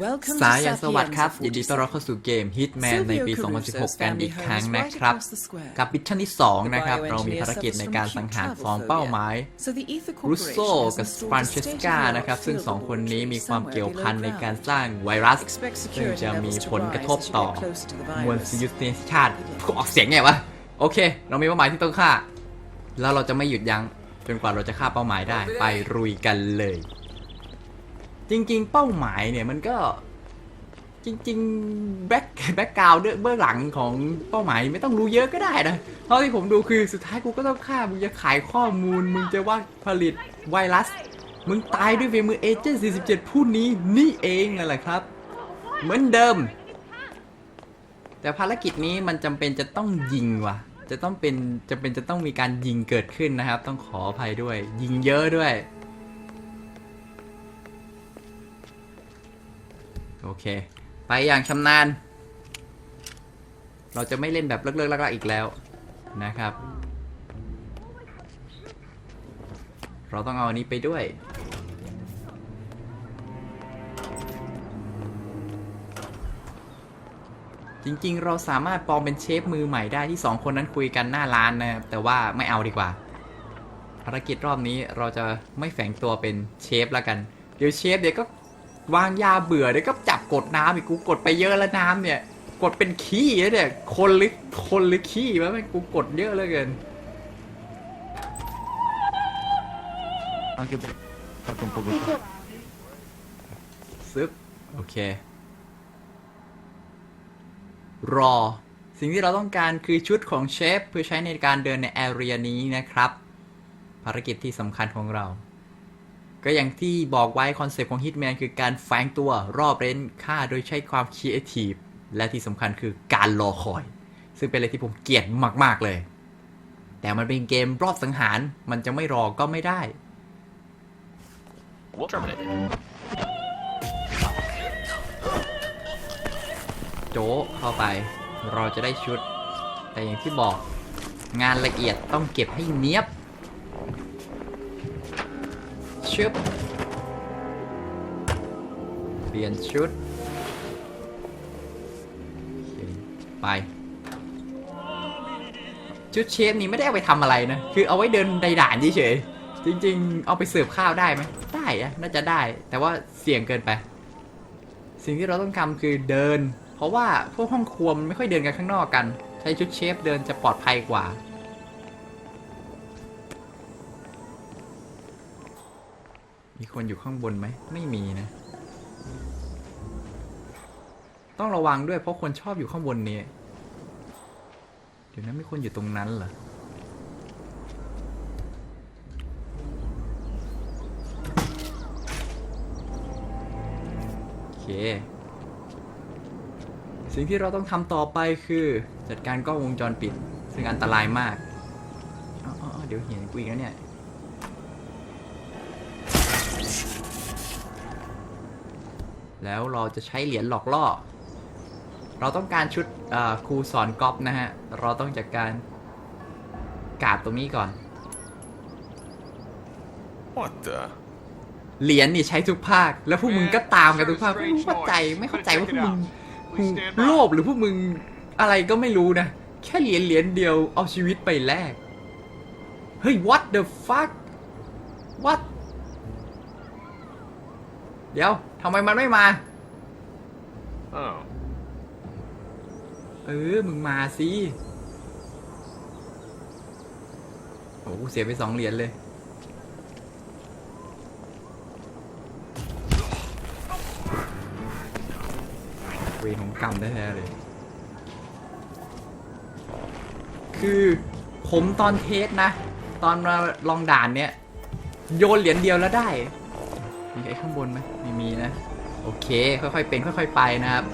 Welcome สา to ยสวัสดีครับ Sapienza ยินดีต้อนรับเข้าสู่เกม Hitman ใน Silvio ปี Caruso's 2016 กันอีก family ครั้ง home is นะ right ครับ across the square. กับมิชชั่นที่ 2 นะครับ เรามีภารกิจในการสังหารสองเป้าหมาย So the Ether รุสโซ Corporation has กับ installed ฟราน a เชสกา state-of-the-art นะครับ ซึ่ง field สองคนนี้มีความ laboratory เกี่ยวพัน somewhere ใน below การ ground. สร้างไวรัส Expect ซึ่ง security จะมี levels to ผลกระทบ rise as you ต่อ get closer to the มวล virus. มนุษยชาติกูออกเสียงไงวะ โอเค เรามีเป้าหมายที่ต้องฆ่า แล้วเราจะไม่หยุดยั้งจนกว่าเราจะฆ่าเป้าหมายได้ไปรุยกันเลย จริง ๆ เป้าหมายเนี่ยมันก็จริงๆแบ็คแบ็คกราวด์เบื้องหลังของเป้าหมายไม่ต้องรู้เยอะก็ได้นะเท่าที่ผมดูคือสุดท้ายกูก็ต้องฆ่ามึงจะขายข้อมูล มึงจะว่าผลิตไวรัส มึงตายด้วยฝีมือเอเจนต์47 ผู้นี้นี่เองนั่นแหละครับ เหมือนเดิม แต่ภารกิจนี้มันจำเป็นจะต้องยิงว่ะ จะต้องเป็นจะเป็นจะต้องมีการยิงเกิดขึ้นนะครับ ต้องขออภัยด้วย ยิงเยอะด้วย โอเค ไปอย่างชำนาญ เราจะไม่เล่นแบบเลิกๆลักๆอีกแล้วนะครับ เราต้องเอาอันนี้ไปด้วย จริงๆ เราสามารถปลอมเป็นเชฟมือใหม่ได้ที่สองคนนั้นคุยกันหน้าร้านนะครับ แต่ว่าไม่เอาดีกว่า ภารกิจรอบนี้เราจะไม่แฝงตัวเป็นเชฟแล้วกัน เดี๋ยวเชฟเดี๋ยวก็ วางยาเบื่อเดี๋ยวก็จับกดน้ำอีกกูกดไปเยอะแล้วน้ำเนี่ย กดเป็นขี้แล้วเนี่ย คนหรือคนหรือขี้วะแม่งกูกดเยอะเหลือเกิน Anche per fatto un po' così. ซึบโอเค รอ สิ่งที่เราต้องการคือชุดของเชฟเพื่อใช้ในการเดินในแอเรียนี้นะครับ ภารกิจที่สำคัญของเรา ก็อย่างที่บอกไว้คอนเซปต์ของ Hitman คือการแฝงตัวรอบเร้นฆ่าโดยใช้ความคิดเอทีฟและที่สำคัญคือการรอคอย ซึ่งเป็นอะไรที่ผมเกลียดมาก ๆ เลย แต่มันเป็นเกมรอบสังหารมันจะไม่รอก็ไม่ได้ โจเข้าไป เราจะได้ชุด แต่อย่างที่บอกงานละเอียดต้องเก็บให้เนี้ยบ ชึบเปลี่ยนชุด ไป ชุดเชฟนี้ไม่ได้เอาไปทำอะไรนะ คือเอาไว้เดินในด่านเฉยๆจริง ๆ เอาไปเสิร์ฟข้าวได้ไหมได้อะน่าจะได้ แต่ว่าเสี่ยงเกินไป สิ่งที่เราต้องทำคือเดิน เพราะว่าพวกห้องครัวมันไม่ค่อยเดินกันข้างนอกกัน ใช้ชุดเชฟเดินจะปลอดภัยกว่า มีคนอยู่ข้างบนไหม ไม่มีนะ ต้องระวังด้วยเพราะคนชอบอยู่ข้างบนนี้เดี๋ยวนั้นมีคนอยู่ตรงนั้นเหรอโอเค สิ่งที่เราต้องทำต่อไปคือจัดการกล้องวงจรปิด ซึ่งอันตรายมากเดี๋ยวเห็นกูอีกแล้วเนี่ย แล้วเราจะใช้เหรียญหลอกล่อ เราต้องการชุดเอ่อครูสอนกอล์ฟนะฮะ เราต้องจัดการกาดตรงนี้ก่อน What the? เหรียญนี่ใช้ทุกภาค แล้วพวกมึงก็ตามกันทุกภาคไม่เข้าใจไม่เข้าใจว่าพวกมึงโลภหรือพวกมึงอะไรก็ไม่รู้นะ แค่เหรียญเหรียญเดียวเอาชีวิตไปแลกเฮ้ย what the fuck what เดี๋ยว ทำไมมันไม่มา Oh. เออ มึงมาสิโอ้กูเสียไปสองเหรียญเลย เวรของกรรมแท้ๆเลย คือผมตอนเทสนะ ตอนมาลองด่านเนี่ยโยนเหรียญเดียวแล้วได้ มีไอ้ข้างบนไหมไม่มีนะ โอเค ค่อยๆเป็นค่อยๆไปนะครับ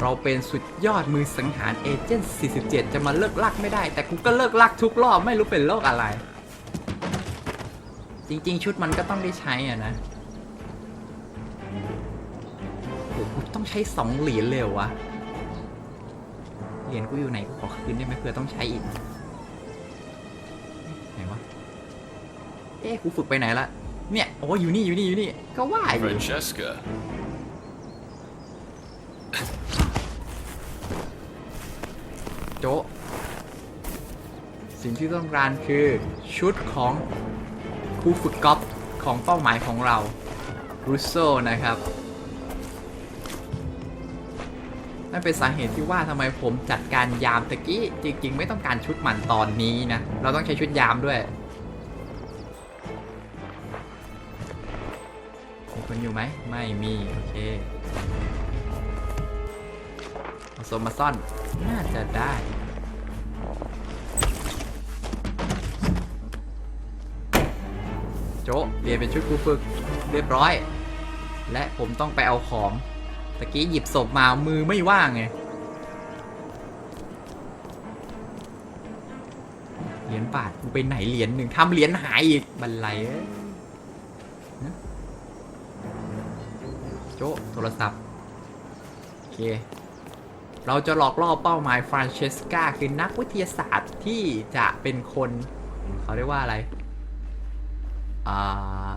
เราเป็นสุดยอดมือสังหารเอเจนต์47 จะมาเลิกลักไม่ได้ แต่กูก็เลิกลักทุกรอบไม่รู้เป็นโรคอะไร จริงๆ ชุดมันก็ต้องได้ใช้อะนะโอ้โหกูต้องใช้สองเหรียญเลยวะเหรียญกูอยู่ไหนกูขอคืนได้ไหมเผื่อต้องใช้อีก ไหนวะ เอ๊ะกูฝึกไปไหนละ เนี่ยโอ้อยู่นี่อยู่นี่อยู่นี่ก็ว่าอยู่ Francesca. โจะสิ่งที่ต้องการคือชุดของครูฝึกกอล์ฟของเป้าหมายของเรารูโซนะครับนั่นเป็นสาเหตุที่ว่าทำไมผมจัดการยามตะกี้ จริง ๆ ไม่ต้องการชุดหมันตอนนี้นะ เราต้องใช้ชุดยามด้วย อยู่ไหม ไม่มี โอเคเอาสมมาซ่อน น่าจะได้ โจะเรียนเป็นชุดครูฝึก เรียบร้อย และผมต้องไปเอาของตะกี้หยิบศพมามือไม่ว่างไงเหรียญบาทกูไปไหนเหรียญหนึ่งทำเหรียญหายอีกบันไลเอ้ จะโทรศัพท์ โอเค เราจะหลอกล่อเป้าหมายฟรานเชสกาคือนักวิทยาศาสตร์ที่จะเป็นคน เขาเรียกว่าอะไร อ่า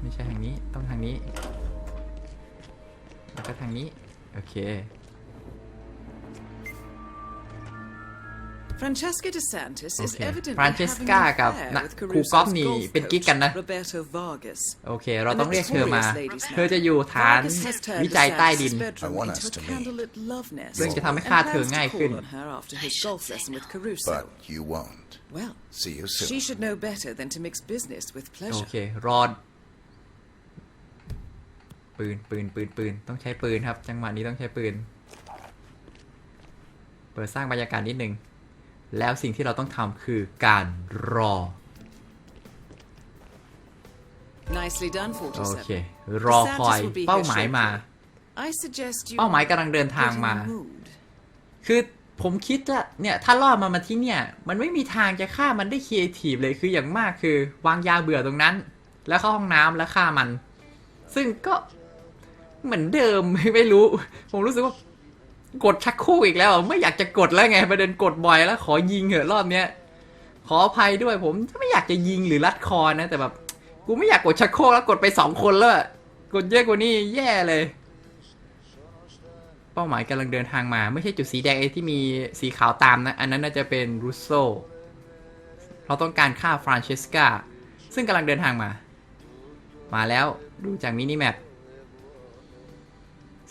ไม่ใช่ทางนี้ ต้องทางนี้ แล้วก็ทางนี้ โอเค Francesca DeSantis is Okay. evidently Francesca having an กับ affair นะ with ครูก๊อฟ Caruso's นี่ golf เป็นกิ๊ก coach, กันนะ Roberto Vargas. โอเค เราต้องเรียกเธอมา A notorious ladies' เธอจะอยู่ฐาน Vargas has turned วิจัยใต้ดิน DeSantis' bedroom I want into us a to meet. candlelit love nest ซึ่งจะทำให้ and ฆ่าเธอ plans to ง่ายขึ้น call on her after his golf lesson with Caruso. But you won't. Well, See you she soon. should know better than to mix business with โอ pleasure. เค รอด ปืน ปืน ปืน ปืน ต้องใช้ปืนครับ จังหวะนี้ต้องใช้ปืน เปิดสร้างบรรยากาศนิดหนึ่ง แล้วสิ่งที่เราต้องทำคือการรอ Nicely done, โอเค 47. รอคอยเป้าหมายมา I suggest you เป้าหมายกำลังเดินทาง get in มา the mood. คือผมคิดว่าเนี่ย ถ้าล่อมันมาที่เนี่ย มันไม่มีทางจะฆ่ามันได้ครีเอทีฟเลยคืออย่างมากคือ วางยาเบื่อตรงนั้น แล้วเข้าห้องน้ำแล้วฆ่ามัน ซึ่งก็เหมือนเดิมไม่รู้ ผมรู้สึกว่า กดชักครกอีกแล้วไม่อยากจะกดแล้วไงประเด็นกดบ่อยแล้ว ขอยิงเหอะรอบเนี้ยขออภัยด้วยผมไม่อยากจะยิงหรือรัดคอนะ แต่แบบกูไม่อยากกดชักโครกแล้วกดไปสองคนแล้วกดเยอะกว่านี้แย่เลย เป้าหมายกำลังเดินทางมา ไม่ใช่จุดสีแดงไอ้ที่มีสีขาวตามนะ อันนั้นน่าจะเป็นรูโซเราต้องการฆ่าฟรานเชสกาซึ่งกำลังเดินทางมา มาแล้วดูจากมินิแมป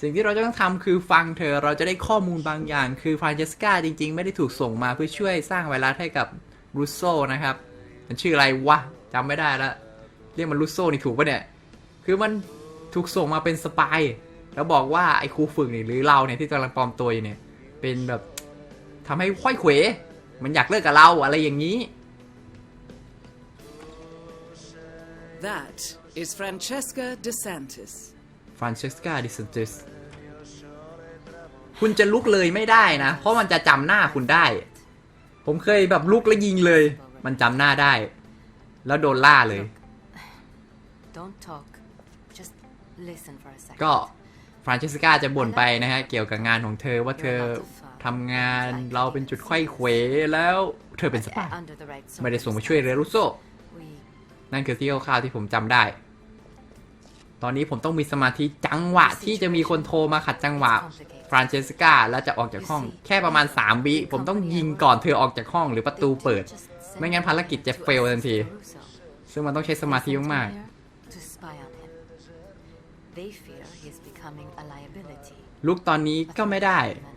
สิ่งที่เราจะต้องทำคือฟังเธอเราจะได้ข้อมูลบางอย่าง คือฟรานเชสกาจริง ๆ ไม่ได้ถูกส่งมาเพื่อช่วยสร้างไวรัสให้กับรูโซนะครับ มันชื่ออะไรวะจำไม่ได้ล้วเรียกมันรูโซนี่ถูกปะเนี่ย คือมันถูกส่งมาเป็นสปายแล้วบอกว่าไอ้ครูฝึกนี่หรือเราเนี่ยที่กำลังปลอมตัวอยู่เนี่ย เป็นแบบทำให้ค่อยเขวมันอยากเลิกกับเราอะไรอย่างนี้ That is Francesca DeSantis. ฟรานเชสกาดิสติสคุณจะลุกเลยไม่ได้นะ เพราะมันจะจำหน้าคุณได้ ผมเคยแบบลุกแล้วยิงเลย มันจำหน้าได้ แล้วโดนล่าเลย Don't talk. Just listen for a second. ก็ฟรานเชสกาจะบ่นไปนะฮะ เกี่ยวกับงานของเธอว่าเธอทำงานเราเป็นจุดไขว้เขวแล้วเธอเป็นส But, ปา uh, under the right ไม่ได้ส่งมาช่วยเรรุโซ We นั่นคือที่คร่าวๆที่ผมจำได้ ตอนนี้ผมต้องมีสมาธิจังหวะที่จะมีคนโทรมาขัดจังหวะฟรานเชสกาแล้วจะออกจากห้อง แค่ประมาณ3วิผมต้องยิงก่อนเธอออกจากห้องหรือประตูเปิด just sent ไม่งั้นภารกิจจะ to เฟลทันที access Caruso. ซึ่งมันต้องใช้สมาธิ They sent him มาก here to spy on him. They fear he's becoming a liability. ๆลุกตอนนี้ but ก็ not ไม่ได้ even.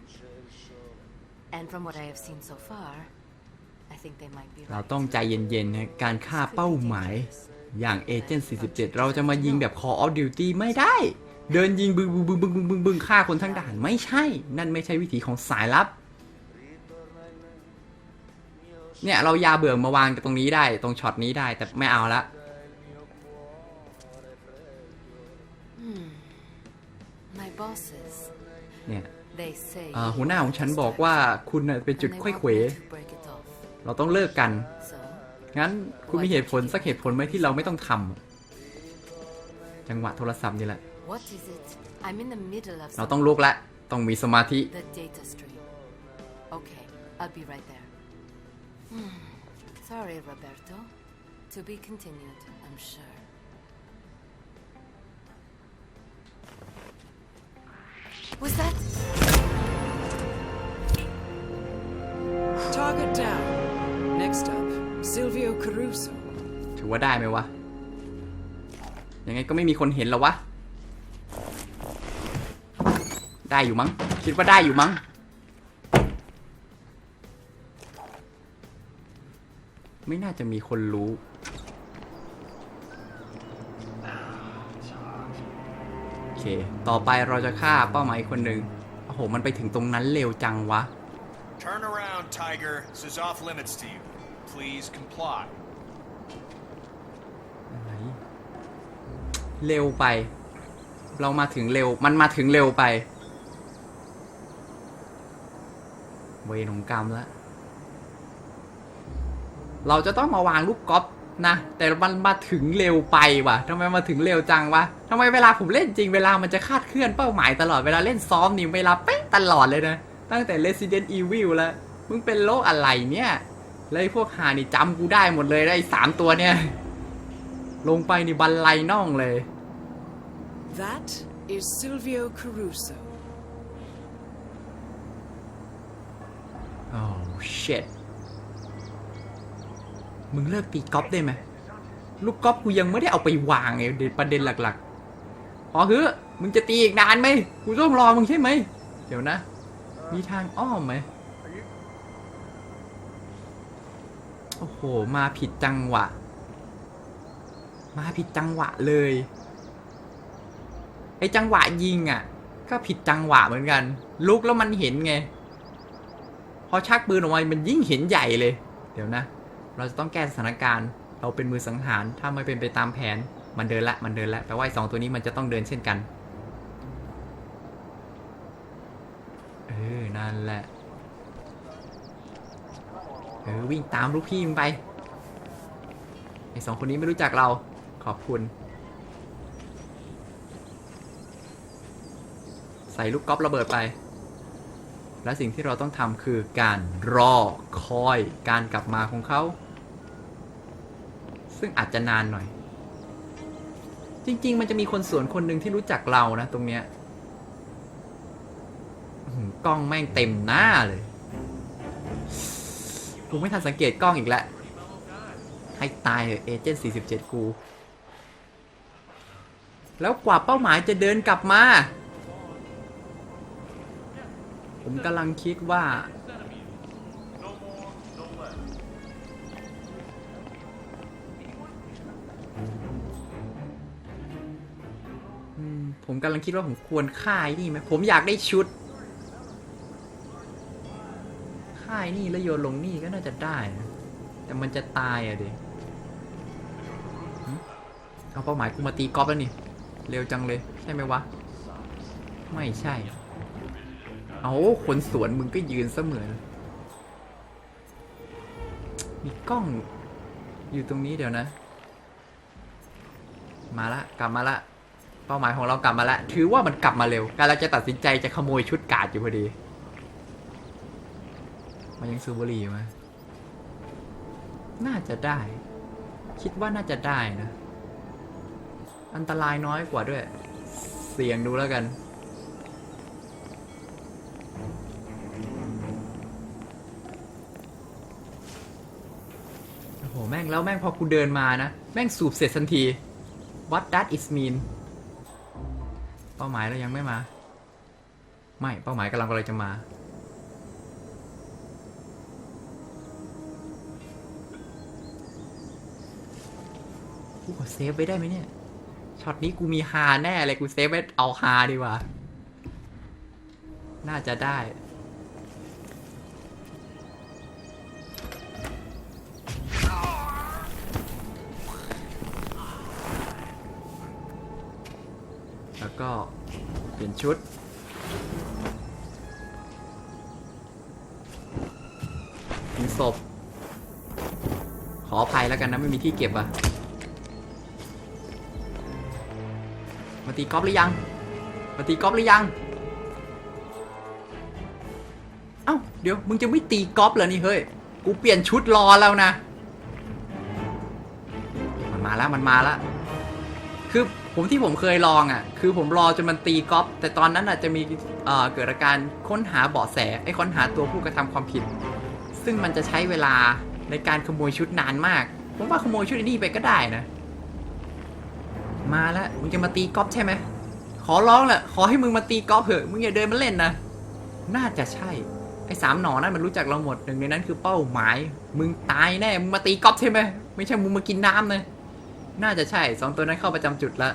And from what I have seen so far, I think they might be เรา right. ต้องใจเย็นๆนะการฆ่าเป้าหมาย อย่างเอเจนต์47 เราจะมายิงแบบ Call of Duty ไม่ได้ เดินยิงบึงบึงบึงบึงบึงบึงบึงฆ่าคนทั้งด่านไม่ใช่ นั่นไม่ใช่วิธีของสายลับ เนี่ยเรายาเบื่อมาวางตรงนี้ได้ตรงช็อตนี้ได้แต่ไม่เอาละ My bosses, เนี่ย they say อ่า you หัวหน้า are ของฉัน just บอกว่า right. คุณน่ะเป็น And จุด they ค่อย want เขว me to break it off. เราต้องเลิกกัน So, งั้นคุณมีเหตุผลสักเหตุผลไหมที่เราไม่ต้องทำจังหวะโทรศัพท์นี่แหละ what is it? I'm in the middle of เรา some ต้องลุกละต้องมีสมาธิ The data stream. Okay, I'll be right there. Hmm. Sorry, Roberto. To be continued, I'm sure. Was that? Target down. Next up, Silvio Caruso. ถือว่าได้ไหมวะ ยังไงก็ไม่มีคนเห็นหรอวะ ได้อยู่มั้ง คิดว่าได้อยู่มั้ง ไม่น่าจะมีคนรู้โอเค ต่อไปเราจะฆ่าเป้าหมายอีกคนหนึ่งโอ้โห มันไปถึงตรงนั้นเร็วจังวะ Turn around, Tiger. This is off limits to you. Please comply. อะไรเร็วไป เรามาถึงเร็ว มันมาถึงเร็วไป เวรของกรรมแล้ว เราจะต้องมาวางลูกกอล์ฟนะ แต่มันมาถึงเร็วไปว่ะทำไมมาถึงเร็วจังวะทำไมเวลาผมเล่นจริง เวลามันจะคาดเคลื่อนเป้าหมายตลอด เวลาเล่นซ้อมนี่เวลาเป๊ะตลอดเลยนะ ตั้งแต่ Resident Evil แล้ว มึงเป็นโรคอะไรเนี่ย แล้วไอ้พวกหานี่จำกูได้หมดเลยนะไอ้สามตัวเนี่ย ลงไปนี่บันไลน่องเลย That is Silvio Caruso. โอ้ shit มึงเลิกตีกอล์ฟได้ไหมลูกกอล์ฟกูยังไม่ได้เอาไปวางไงเด็ดประเด็นหลักๆพอเฮ้มึงจะตีอีกนานไหมกูต้องรอมึงใช่ไหม เดี๋ยวนะ มีทางอ้อมไหม โอ้โหมาผิดจังหวะ มาผิดจังหวะเลยไอจังหวะยิงอะ ก็ผิดจังหวะเหมือนกัน ลุกแล้วมันเห็นไง พอชักปืนออกมามันยิ่งเห็นใหญ่เลย เดี๋ยวนะ เราจะต้องแก้สถานการณ์ เราเป็นมือสังหารถ้าไม่เป็นไปตามแผนมันเดินละมันเดินละแปลว่าสองตัวนี้มันจะต้องเดินเช่นกัน เออนั่นแหละ เออวิ่งตามลูกพี่มึงไปไอสองคนนี้ไม่รู้จักเราขอบคุณ ใส่ลูกก๊อฟระเบิดไป และสิ่งที่เราต้องทำคือการรอคอยการกลับมาของเขา ซึ่งอาจจะนานหน่อย จริง ๆ มันจะมีคนสวนคนหนึ่งที่รู้จักเรานะตรงเนี้ยกล้องแม่งเต็มหน้าเลย กูไม่ทันสังเกตกล้องอีกแล้วให้ตายเถอะเอเจนต์47กู แล้วกว่าเป้าหมายจะเดินกลับมา ผมกำลังคิดว่า ผมกำลังคิดว่าผมควรฆ่าไอ้นี่ไหมผมอยากได้ชุด ฆ่าไอ้นี่แล้วโยนลงนี่ก็น่าจะได้นะแต่มันจะตายอะดิหึเอาเป้าหมายกูมาตีกอล์ฟแล้วนี่ เร็วจังเลย ใช่ไหมวะ ไม่ใช่ เอาคนสวนมึงก็ยืนเสมือน มีกล้องอยู่ตรงนี้เดี๋ยวนะ มาละ กลับมาละ เป้าหมายของเรากลับมาละ ถือว่ามันกลับมาเร็วการเราจะตัดสินใจจะขโมยชุดกาดอยู่พอดี มันยังซูบบุหรีอยู่ไหมน่าจะได้ คิดว่าน่าจะได้นะ อันตรายน้อยกว่าด้วย เสี่ยงดูแล้วกัน โอ้โห แม่งแล้วแม่งพอกูเดินมานะ แม่งสูบเสร็จทันที What that is mean เป้าหมายเรายังไม่มา ไม่ เป้าหมายกำลังกำลังจะมา กูเซฟไว้ได้ไหมเนี่ย ช็อตนี้กูมีฮาแน่เลยกูเซฟไว้เอาฮาดีกว่า น่าจะได้ แล้วก็เปลี่ยนชุดมีศพขออภัยแล้วกันนะไม่มีที่เก็บอะ มาตีกอล์ฟหรือยัง มาตีกอล์ฟหรือยัง เอ้า เดี๋ยว มึงจะไม่ตีกอล์ฟเหรอนี่เฮ้ย กูเปลี่ยนชุดรอแล้วนะ มันมาแล้ว มันมาแล้ว คือผมที่ผมเคยลองอะ คือผมรอจนมันตีก๊อปแต่ตอนนั้นอะจะมีเเกิดอาการค้นหาเบาะแส ไอ้ค้นหาตัวผู้กระทำความผิด ซึ่งมันจะใช้เวลาในการขโมยชุดนานมาก ผมว่าขโมยชุดไอ้นี่ไปก็ได้นะ มาแล้วมึงจะมาตีก๊อปใช่ไหมขอร้องแหละขอให้มึงมาตีก๊อปเถอะมึงอย่าเดินมาเล่นนะน่าจะใช่ไอ้สามหนอนั่นมันรู้จักเราหมดหนึ่งในนั้นคือเป้าหมาย มึงตายแน่มึงมาตีก๊อปใช่ไหมไม่ใช่มึงมากินน้ำนะน่าจะใช่สองตัวนั้นเข้าประจำจุดละ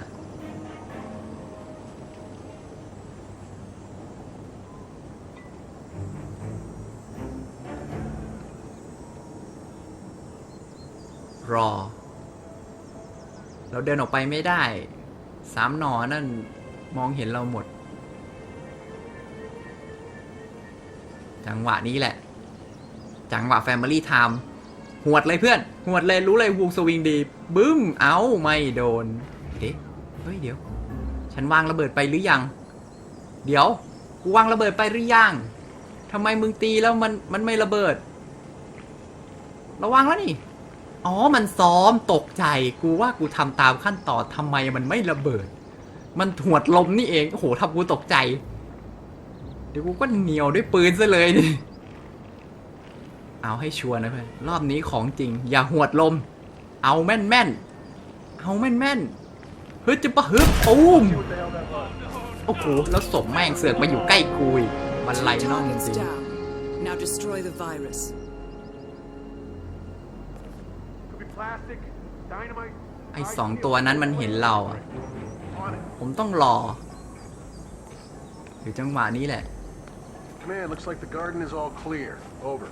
รอ เราเดินออกไปไม่ได้สามหนอนั่นมองเห็นเราหมด จังหวะนี้แหละ จังหวะ Family Time หวดเลยเพื่อน หวดเลยรู้เลยวูสวิงดีบึ้ม เอาไม่โดน เอ๊ะเฮ้ยเดี๋ยว ฉันวางระเบิดไปหรือยัง เดี๋ยวกูวางระเบิดไปหรือยังทำไมมึงตีแล้วมันมันไม่ระเบิด ระวังแล้วนี่ อ๋อ มันซ้อมตกใจ กูว่ากูทำตามขั้นตอนทำไมมันไม่ระเบิด มันหวดลมนี่เอง โอ้โหทำกูตกใจ เดี๋ยวกูก็เหนียวด้วยปืนซะเลยนี่ เอาให้ชัวร์นะเพื่อน รอบนี้ของจริง อย่าหวดลม เอาแม่นแม่น เอาแม่นแม่นๆฮึดจะปะฮึบปูมโอ้โห แล้วสมแม่งเสือกมาอยู่ใกล้กูอีกบันไหลน่องจริง ไอ้สองตัวนั้นมันเห็นเราอะ On it. ผมต้องรออยู่จังหวะนี้แหละ Command, looks like the garden is all clear. Over.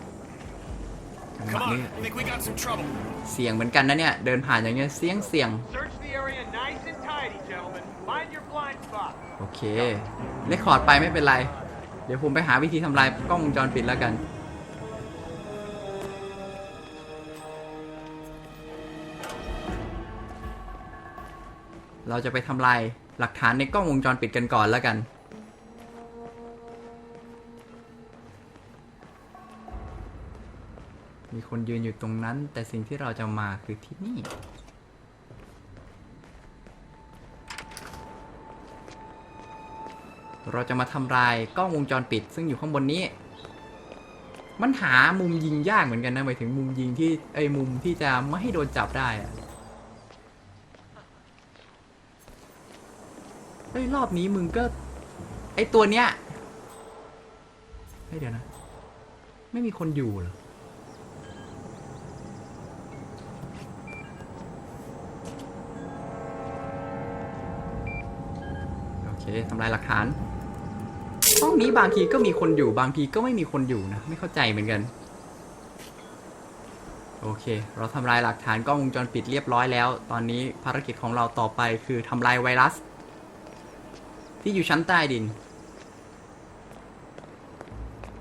จังหวะ Come นี้ on, I think we got some trouble. เสียงเหมือนกันนะเนี่ย เดินผ่านอย่างเงี้ยเสียงเสียง Search the area nice and tidy, gentlemen. Find your blind spot. โอเคเลคคอร์ดไปไม่เป็นไร เดี๋ยวผมไปหาวิธีทำลายกล้องวงจรปิดแล้วกัน เราจะไปทำลายหลักฐานในกล้องวงจรปิดกันก่อนแล้วกัน มีคนยืนอยู่ตรงนั้น แต่สิ่งที่เราจะมาคือที่นี่ เราจะมาทำลายกล้องวงจรปิด ซึ่งอยู่ข้างบนนี้ มันหามุมยิงยากเหมือนกันนะหมายถึงมุมยิงที่ไอ้มุมที่จะไม่ให้โดนจับได้อะ ฮ้ยรอบนี้มึงก็ ไอตัวเนี้ยเฮ้ยเดี๋ยวนะ ไม่มีคนอยู่เหรอโอเคทำลายหลักฐาน ห้องนี้บางทีก็มีคนอยู่บางทีก็ไม่มีคนอยู่นะ ไม่เข้าใจเหมือนกัน โอเค เราทำลายหลักฐานกล้องวงจรปิดเรียบร้อยแล้ว ตอนนี้ภารกิจของเราต่อไปคือทำลายไวรัส ที่อยู่ชั้นใต้ดิน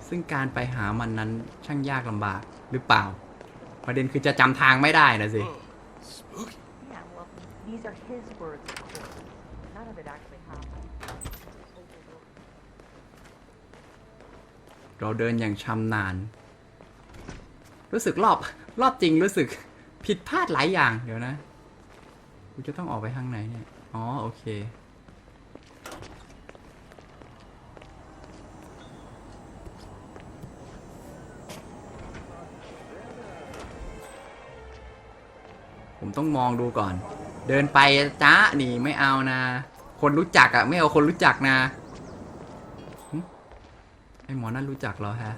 ซึ่งการไปหามันนั้นช่างยากลำบากหรือเปล่า ประเด็นคือจะจำทางไม่ได้นะสิ Spooky. Yeah, well, these are his words, of course. None of it actually happened. เราเดินอย่างชำนาญ รู้สึกรอบ รอบจริงรู้สึกผิดพลาดหลายอย่างเดี๋ยวนะ กูจะต้องออกไปทางไหนเนี่ย อ๋อ โอเค ผมต้องมองดูก่อน เดินไปจ้าหนีไม่เอานะ คนรู้จักอะไม่เอาคนรู้จักนะไอหมอนั่นรู้จักเราฮะ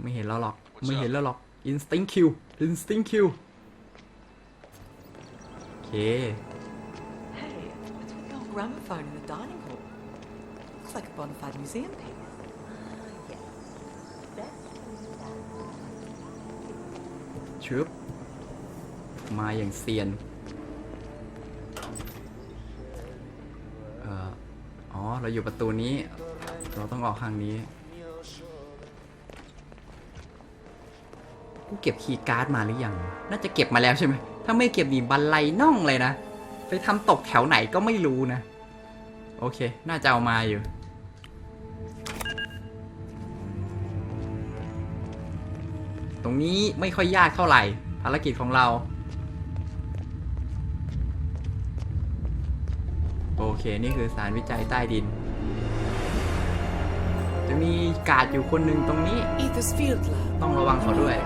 ไม่เห็นเราหรอก ไม่เห็นแล้วหรอก instinct kill instinct kill โอเค Hey, what's with the old gramophone in the dining hall? Looks like a bona fide museum piece. Yes. Best use that. ชึบ มาอย่างเซียนเอ่ออ๋อ เราอยู่ประตูนี้ เราต้องออกทางนี้ กูเก็บคีย์การ์ดมาหรือยัง น่าจะเก็บมาแล้วใช่ไหม ถ้าไม่เก็บนี่บันไลน่องเลยนะ ไปทำตกแถวไหนก็ไม่รู้นะ โอเค น่าจะเอามาอยู่ตรงนี้ไม่ค่อยยากเท่าไหร่ภารกิจของเรา เค นี่คือสารวิจัยใต้ดิน จะมีการ์ดอยู่คนหนึ่งตรงนี้ Ether's field lab. ต้องระวังเขาด้วย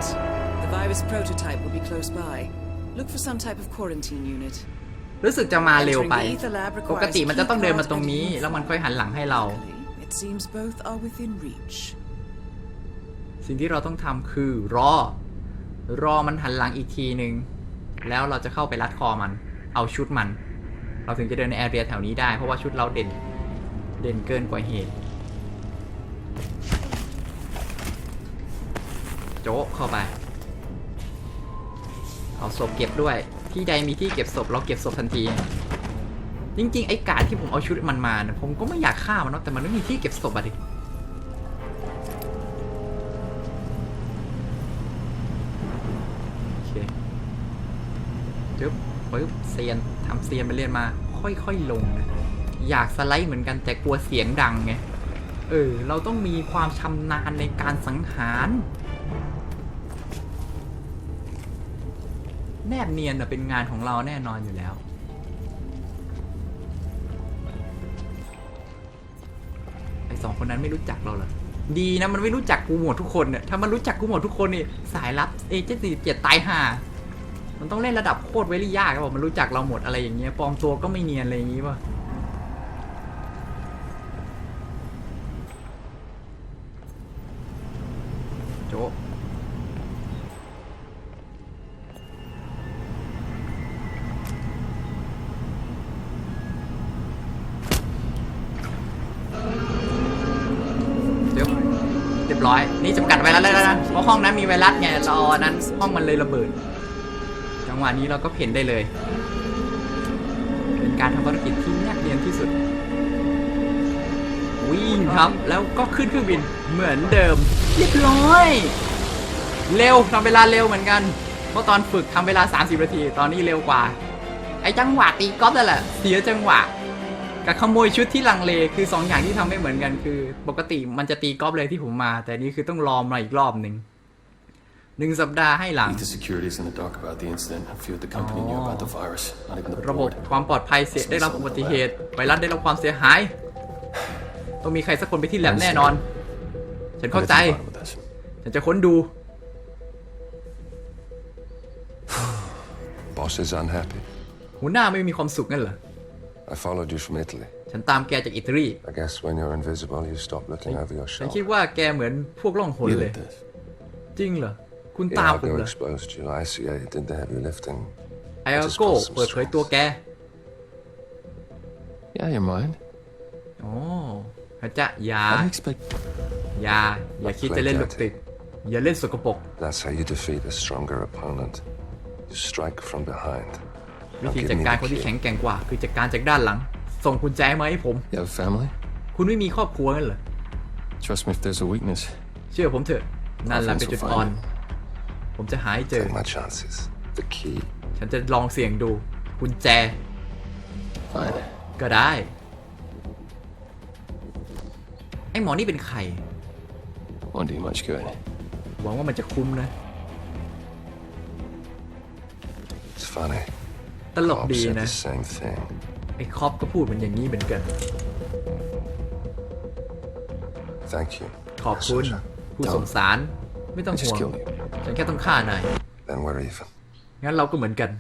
The virus prototype will be close by. Look for some type of quarantine unit. รู้สึกจะมาเร็วไป Entering the ether lab ปกติมันจะต้องเดินมา requires ตรงนี้ key card แล้วมันค่อยหันหลังให้เรา Luckily, It seems both are within reach. สิ่งที่เราต้องทำคือรอ รอมันหันหลังอีกทีหนึ่งแล้วเราจะเข้าไปรัดคอมัน เอาชุดมัน เราถึงจะเดินในแอเรียแถวนี้ได้ เพราะว่าชุดเราเด่น เด่นเกินกว่าเหตุ โจ๊ะเข้าไป เอาศพเก็บด้วย ที่ใดมีที่เก็บศพเราเก็บศพทันที จริงๆ ไอ้การที่ผมเอาชุดมันมาผมก็ไม่อยากฆ่ามันนะแต่มันไม่มีที่เก็บศพอะดิ เซียนทำเซียนไปเรียนมา ค่อยๆลงนะอยากสไลด์เหมือนกันแต่กลัวเสียงดังไงเออเราต้องมีความชำนาญในการสังหาร แนบเนียนน่ะเป็นงานของเราแน่นอนอยู่แล้ว ไอสองคนนั้นไม่รู้จักเราเหรอดีนะมันไม่รู้จักกูหมดทุกคนเนี่ยถ้ามันรู้จักกูหมดทุกคนนี่สายลับเอเจนต์สี่เจ็ดตายห่า มันต้องเล่นระดับโคตรเวลี่ยากครับผมมันรู้จักเราหมดอะไรอย่างเงี้ยปลอมตัวก็ไม่เนียนอะไรอย่างงี้ป่ะโจะเดี๋ยวเรียบร้อยนี่จำกัดไวรัสแล้วนะเพราะห้องนั้นมีไวรัสไงรอนั้นห้องมันเลยระเบิด จังหวะนี้เราก็เพ่นได้เลย เป็นการทำภารกิจที่แนบเนียนที่สุด วิ่งครับ แล้วก็ขึ้นเครื่องบินเหมือนเดิม เรียบร้อย เร็วทำเวลาเร็วเหมือนกัน เพราะตอนฝึกทำเวลา 30 นาที ตอนนี้เร็วกว่า ไอ้จังหวะตีกอล์ฟนั่นแหละ เสียจังหวะกับขโมยชุดที่ลังเลคือ2ออย่างที่ทำไม่เหมือนกันคือ ปกติมันจะตีกอล์ฟเลยที่ผมมา แต่นี่คือต้องรอมาอีกรอบหนึ่ง หนึ่งสัปดาห์ให้หลัง Ether Security's in the dark about the incident. A few of the company knew about the virus. Not even the ระบบ board. ความปลอดภัยเสียได้รับอุบัติเหตุ ไวรัสได้รับความเสียหาย ต้องมีใครสักคนไปที่แลบแน่นอน ฉัน We'll เข้า get ใจ to the bottom of this. ฉันจะค้นดู Boss is unhappy. หัวหน้าไม่มีความสุขงั้นเหรอ I followed you from Italy. ฉันตามแกจากอิตาลี I guess when you're invisible, you stop looking over your ฉัน shoulder. คิดว่าแกเหมือนพวกล่องหน You เลย did this. จริงเหรอ คุณ Yeah, ตามผม Argo เหรอ exposed you. ICA did the heavy lifting. ไออาโก้เปิดเผยตัวแก Yeah, you're mine. โอ้พระเจ้าอย่า I didn't expect. อย่า อย่าคิดจะเล่นลูกติด อย่าเล่นสกปรก That's how you defeat a stronger opponent. You strike from behind. วิ Now ธี give จัด me การ the คนที่ key. แข็งแกร่งกว่า คือจัดการจากด้านหลัง ส่งกุญแจมาให้ผม You have a family? คุณไม่มีครอบครัวงั้นเหรอ Trust me if there's a weakness. เชื่อผมเถอะ นั่นแหละเป็นจุดอ่อน ผมจะหาให้เจอ Take my chances. The key. ฉันจะลองเสี่ยงดูกุญแจ Fine. ก็ได้ ไอ้หมอนี่เป็นใคร Won't do you much good. หวังว่ามันจะคุ้มนะ It's funny. ตลก Bob ดี said นะ the same thing. ไอ้คอปก็พูดเหมือนอย่างนี้เหมือนกัน Thank you. ขอบคุณ soldier. ผู้สงสารไม่ต้อง I ห่ just วง killed you. ฉันแค่ต้องฆ่านาย Then we're even. งั้นเราก็เหมือนกัน